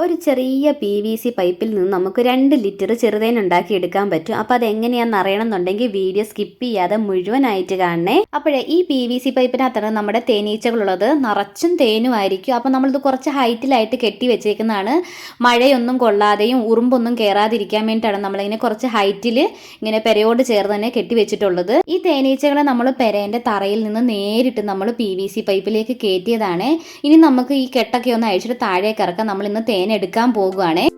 ഒരു ചെറിയ P V C പൈപ്പിൽ നിന്ന് നമുക്ക് രണ്ട് ലിറ്റർ ചെറുതേൻ ഉണ്ടാക്കി എടുക്കാൻ പറ്റും. അപ്പോൾ അത് എങ്ങനെയാണെന്ന് അറിയണമെന്നുണ്ടെങ്കിൽ വീഡിയോ സ്കിപ്പ് ചെയ്യാതെ മുഴുവനായിട്ട് കാണണേ. അപ്പോഴേ ഈ പി വി സി പൈപ്പിനകത്താണ് നമ്മുടെ തേനീച്ചകളുള്ളത്. നിറച്ചും തേനും ആയിരിക്കും. അപ്പോൾ നമ്മളിത് കുറച്ച് ഹൈറ്റിലായിട്ട് കെട്ടി വെച്ചേക്കുന്നതാണ്. മഴയൊന്നും കൊള്ളാതെയും ഉറുമ്പൊന്നും കയറാതിരിക്കാൻ വേണ്ടിയിട്ടാണ് നമ്മളിങ്ങനെ കുറച്ച് ഹൈറ്റിൽ ഇങ്ങനെ പെരയോട് ചേർന്ന് തന്നെ കെട്ടി വെച്ചിട്ടുള്ളത്. ഈ തേനീച്ചകളെ നമ്മൾ പെരേന്റെ തറയിൽ നിന്ന് നേരിട്ട് നമ്മൾ പി വി സി പൈപ്പിലേക്ക് കയറ്റിയതാണ്. ഇനി നമുക്ക് ഈ കെട്ടൊക്കെ ഒന്ന് അഴിച്ചിട്ട് താഴേക്ക് ഇറക്കാം. നമ്മൾ ഇന്ന് തേൻ എടുക്കാൻ പോകുവാണേ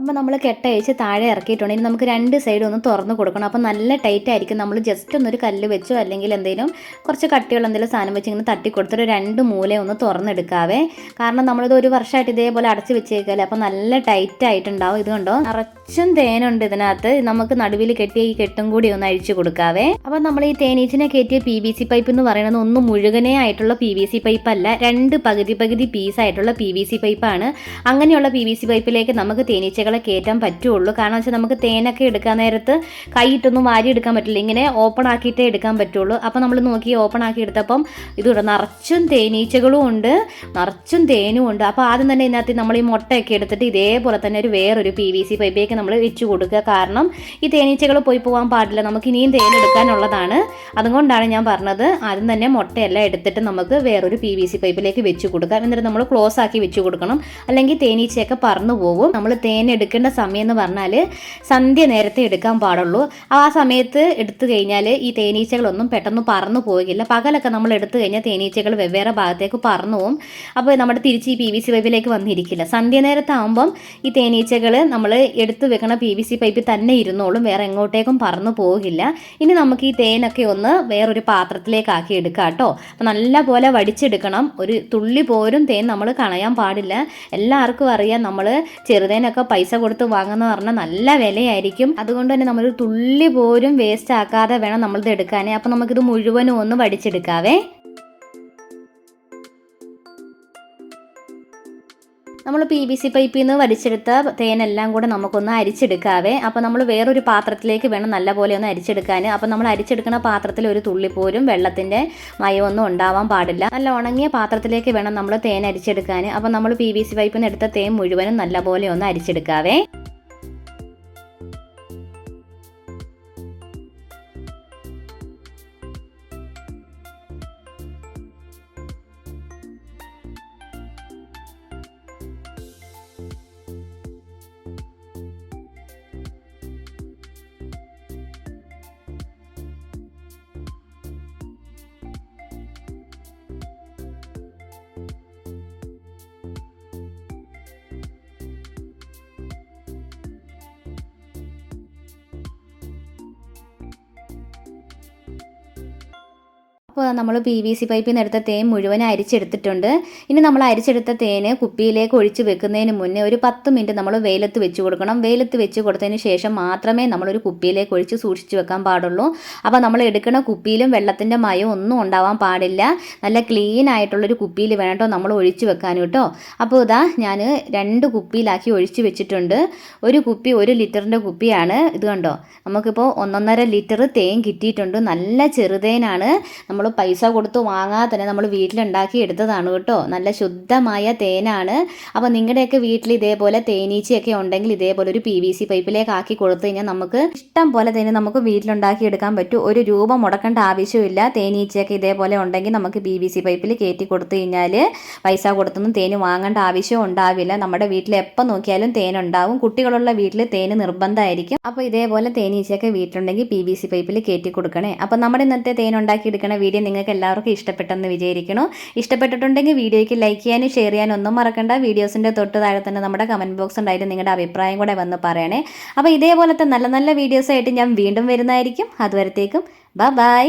അപ്പോൾ നമ്മൾ കെട്ടയച്ച് താഴെ ഇറക്കിയിട്ടുണ്ട്. ഇനി നമുക്ക് രണ്ട് സൈഡും ഒന്ന് തുറന്ന് കൊടുക്കണം. അപ്പോൾ നല്ല ടൈറ്റ് ആയിരിക്കും. നമ്മൾ ജസ്റ്റ് ഒന്നൊരു കല്ല് വെച്ചോ അല്ലെങ്കിൽ എന്തെങ്കിലും കുറച്ച് കട്ടിയുള്ള എന്തെങ്കിലും സാധനം വെച്ച് ഇങ്ങനെ തട്ടി കൊടുത്തിട്ട് രണ്ട് മൂല ഒന്ന് തുറന്നെടുക്കാവേ. കാരണം നമ്മളിത് ഒരു വർഷമായിട്ട് ഇതേപോലെ അടച്ച് വെച്ചേക്കല്ലേ. അപ്പോൾ നല്ല ടൈറ്റ് ആയിട്ടുണ്ടാവും. ഇത് കണ്ടോ? നിറച്ചും തേനുണ്ട് ഇതിനകത്ത്. നമുക്ക് നടുവിൽ കെട്ടിയ ഈ കെട്ടും കൂടി ഒന്ന് അഴിച്ചു കൊടുക്കാവേ. അപ്പോൾ നമ്മൾ ഈ തേനീച്ചിനെ കയറ്റിയ പി വി സി പൈപ്പ് എന്ന് പറയുന്നത് ഒന്ന് മുഴുകനെ ആയിട്ടുള്ള പി വി സി പൈപ്പ് അല്ല. രണ്ട് പകുതി പകുതി പീസ് ആയിട്ടുള്ള പി വി സി പൈപ്പാണ് അങ്ങനെയുള്ള പി വി സി പൈപ്പിലേക്ക് നമുക്ക് തേനീച്ചകളെ കയറ്റാൻ പറ്റുള്ളൂ. കാരണം വെച്ചാൽ നമുക്ക് തേനൊക്കെ എടുക്കാൻ നേരത്ത് കൈയിട്ടൊന്നും വാരി എടുക്കാൻ പറ്റില്ല. ഇങ്ങനെ ഓപ്പൺ ആക്കിയിട്ടേ എടുക്കാൻ പറ്റുള്ളൂ. അപ്പോൾ നമ്മൾ നോക്കി ഓപ്പൺ ആക്കി എടുത്തപ്പം ഇത് നിറച്ചും തേനീച്ചകളും ഉണ്ട്. നിറച്ചും തേനും ഉണ്ട്. അപ്പോൾ ആദ്യം തന്നെ ഇതിനകത്ത് നമ്മൾ ഈ മുട്ടയൊക്കെ എടുത്തിട്ട് ഇതേപോലെ തന്നെ ഒരു വേറൊരു പി വി സി പൈപ്പിലേക്ക് നമ്മൾ വെച്ച് കൊടുക്കുക. കാരണം ഈ തേനീച്ചകൾ പോയി പോകാൻ പാടില്ല. നമുക്ക് ഇനിയും തേൻ എടുക്കാനുള്ളതാണ്. അതുകൊണ്ടാണ് ഞാൻ പറഞ്ഞത് ആദ്യം തന്നെ മുട്ടയെല്ലാം എടുത്തിട്ട് നമുക്ക് വേറൊരു പി വി സി പൈപ്പിലേക്ക് വെച്ച് കൊടുക്കാം. എന്നിട്ട് നമ്മൾ ക്ലോസ് ആക്കി വെച്ച് കൊടുക്കണം. അല്ലെങ്കിൽ തേനീച്ചയൊക്കെ പറന്നു പോകും. നമ്മൾ തേൻ എടുക്കേണ്ട സമയം എന്ന് പറഞ്ഞാൽ സന്ധ്യ നേരത്തെ എടുക്കാൻ പാടുള്ളൂ. ആ സമയത്ത് എടുത്തു കഴിഞ്ഞാൽ ഈ തേനീച്ചകളൊന്നും പെട്ടെന്ന് പറന്നു പോകില്ല പകലൊക്കെ നമ്മൾ എടുത്തു കഴിഞ്ഞാൽ തേനീച്ചകൾ വെവ്വേറെ ഭാഗത്തേക്ക് പറന്നു പോകും അപ്പോൾ നമ്മുടെ തിരിച്ച് ഈ പി വി സി പൈപ്പിലേക്ക് വന്നിരിക്കില്ല. സന്ധ്യ നേരത്താകുമ്പം ഈ തേനീച്ചകൾ നമ്മൾ എടുത്തു വെക്കണ പി വി സി പൈപ്പിൽ തന്നെ ഇരുന്നോളും. വേറെ എങ്ങോട്ടേക്കും പറന്നു പോകില്ല ഇനി നമുക്ക് ഈ തേനൊക്കെ ഒന്ന് വേറൊരു പാത്രത്തിലേക്കാക്കി എടുക്കാം കേട്ടോ. അപ്പം നല്ല പോലെ വടിച്ചെടുക്കണം. ഒരു തുള്ളി പോലും തേൻ നമ്മൾ കളയാൻ പാടില്ല. എല്ലാവർക്കും അറിയാം നമ്മൾ ചെറുതേനൊക്കെ പൈസ കൊടുത്ത് വാങ്ങുന്ന പറഞ്ഞാൽ നല്ല വിലയായിരിക്കും. അതുകൊണ്ട് തന്നെ നമ്മൾ തുള്ളി പോലും വേസ്റ്റ് ആക്കാതെ വേണം നമ്മളിത് എടുക്കാനേ. അപ്പം നമുക്കിത് മുഴുവനും ഒന്ന് വടിച്ചെടുക്കാവേ നമ്മൾ പി വി സി പൈപ്പിൽ നിന്ന് വലിച്ചെടുത്ത തേനെല്ലാം കൂടെ നമുക്കൊന്ന് അരിച്ചെടുക്കാവേ. അപ്പോൾ നമ്മൾ വേറൊരു പാത്രത്തിലേക്ക് വേണം നല്ലപോലെ ഒന്ന് അരിച്ചെടുക്കാൻ അപ്പോൾ നമ്മൾ അരിച്ചെടുക്കുന്ന പാത്രത്തിൽ ഒരു തുള്ളി പോലും വെള്ളത്തിന്റെ മയമൊന്നും ഉണ്ടാവാൻ പാടില്ല. നല്ല ഉണങ്ങിയ പാത്രത്തിലേക്ക് വേണം നമ്മൾ തേൻ അരിച്ചെടുക്കാൻ അപ്പോൾ നമ്മൾ പി വി സി പൈപ്പിൽ നിന്ന് എടുത്ത തേൻ മുഴുവനും നല്ലപോലെ ഒന്ന് അരിച്ചെടുക്കാവേ. അപ്പോൾ നമ്മൾ പി വി സി പൈപ്പിൽ നിന്ന് എടുത്ത തേൻ മുഴുവൻ അരിച്ചെടുത്തിട്ടുണ്ട്. ഇനി നമ്മൾ അരിച്ചെടുത്ത തേന് കുപ്പിയിലേക്ക് ഒഴിച്ച് വെക്കുന്നതിന് മുന്നേ ഒരു പത്ത് മിനിറ്റ് നമ്മൾ വെയിലത്ത് വെച്ച് കൊടുക്കണം. വെയിലത്ത് വെച്ച് കൊടുത്തതിന് ശേഷം മാത്രമേ നമ്മളൊരു കുപ്പിയിലേക്ക് ഒഴിച്ച് സൂക്ഷിച്ച് വെക്കാൻ പാടുള്ളൂ. അപ്പോൾ നമ്മൾ എടുക്കുന്ന കുപ്പിയിലും വെള്ളത്തിന്റെ മയം ഒന്നും ഉണ്ടാവാൻ പാടില്ല. നല്ല ക്ലീൻ ആയിട്ടുള്ളൊരു കുപ്പിയിൽ വേണം കേട്ടോ നമ്മൾ ഒഴിച്ച് വെക്കാൻ കേട്ടോ. അപ്പോൾ ഇതാ ഞാൻ രണ്ട് കുപ്പിയിലാക്കി ഒഴിച്ച് വെച്ചിട്ടുണ്ട്. ഒരു കുപ്പി ഒരു ലിറ്ററിന്റെ കുപ്പിയാണ്. ഇത് കണ്ടോ? നമുക്കിപ്പോൾ ഒന്നൊന്നര ലിറ്റർ തേൻ കിട്ടിയിട്ടുണ്ട്. നല്ല ചെറുതേനാണ്. നമ്മൾ പൈസ കൊടുത്ത് വാങ്ങാതെ തന്നെ നമ്മൾ വീട്ടിലുണ്ടാക്കി എടുത്തതാണ് കേട്ടോ. നല്ല ശുദ്ധമായ തേനാണ്. അപ്പോൾ നിങ്ങളുടെയൊക്കെ വീട്ടിൽ ഇതേപോലെ തേനീച്ചയൊക്കെ ഉണ്ടെങ്കിൽ ഇതേപോലെ ഒരു പി വി സി പൈപ്പിലേക്ക് ആക്കി കൊടുത്തു കഴിഞ്ഞാൽ നമുക്ക് ഇഷ്ടം പോലെ തേന് നമുക്ക് വീട്ടിലുണ്ടാക്കി എടുക്കാൻ പറ്റും. ഒരു രൂപ മുടക്കേണ്ട ആവശ്യമില്ല. തേനീച്ചയൊക്കെ ഇതേപോലെ ഉണ്ടെങ്കിൽ നമുക്ക് പി വി സി പൈപ്പിൽ കയറ്റി കൊടുത്തു കഴിഞ്ഞാൽ പൈസ കൊടുത്തൊന്നും തേന് വാങ്ങേണ്ട ആവശ്യം ഉണ്ടാവില്ല. നമ്മുടെ വീട്ടിൽ എപ്പോൾ നോക്കിയാലും തേനുണ്ടാവും. കുട്ടികളുള്ള വീട്ടിൽ തേന് നിർബന്ധമായിരിക്കും. അപ്പോൾ ഇതേപോലെ തേനീച്ചയൊക്കെ വീട്ടിലുണ്ടെങ്കിൽ പി വി സി പൈപ്പിൽ കയറ്റി കൊടുക്കണേ. അപ്പോൾ നമ്മുടെ ഇന്നത്തെ തേനുണ്ടാക്കി എടുക്കണ വീഡിയോ നിങ്ങൾക്ക് എല്ലാവർക്കും ഇഷ്ടപ്പെട്ടെന്ന് വിചാരിക്കണു ഇഷ്ടപ്പെട്ടിട്ടുണ്ടെങ്കിൽ വീഡിയോയ്ക്ക് ലൈക്ക് ചെയ്യാനും ഷെയർ ചെയ്യാനും ഒന്നും മറക്കണ്ട. വീഡിയോസിന്റെ തൊട്ട് താഴെ തന്നെ നമ്മുടെ കമന്റ് ബോക്സ് ഉണ്ടായിട്ട് നിങ്ങളുടെ അഭിപ്രായം കൂടെ വന്ന് പറയണേ. അപ്പോൾ ഇതേപോലത്തെ നല്ല നല്ല വീഡിയോസായിട്ട് ഞാൻ വീണ്ടും വരുന്നതായിരിക്കും. അതുവരത്തേക്കും ബ ബൈ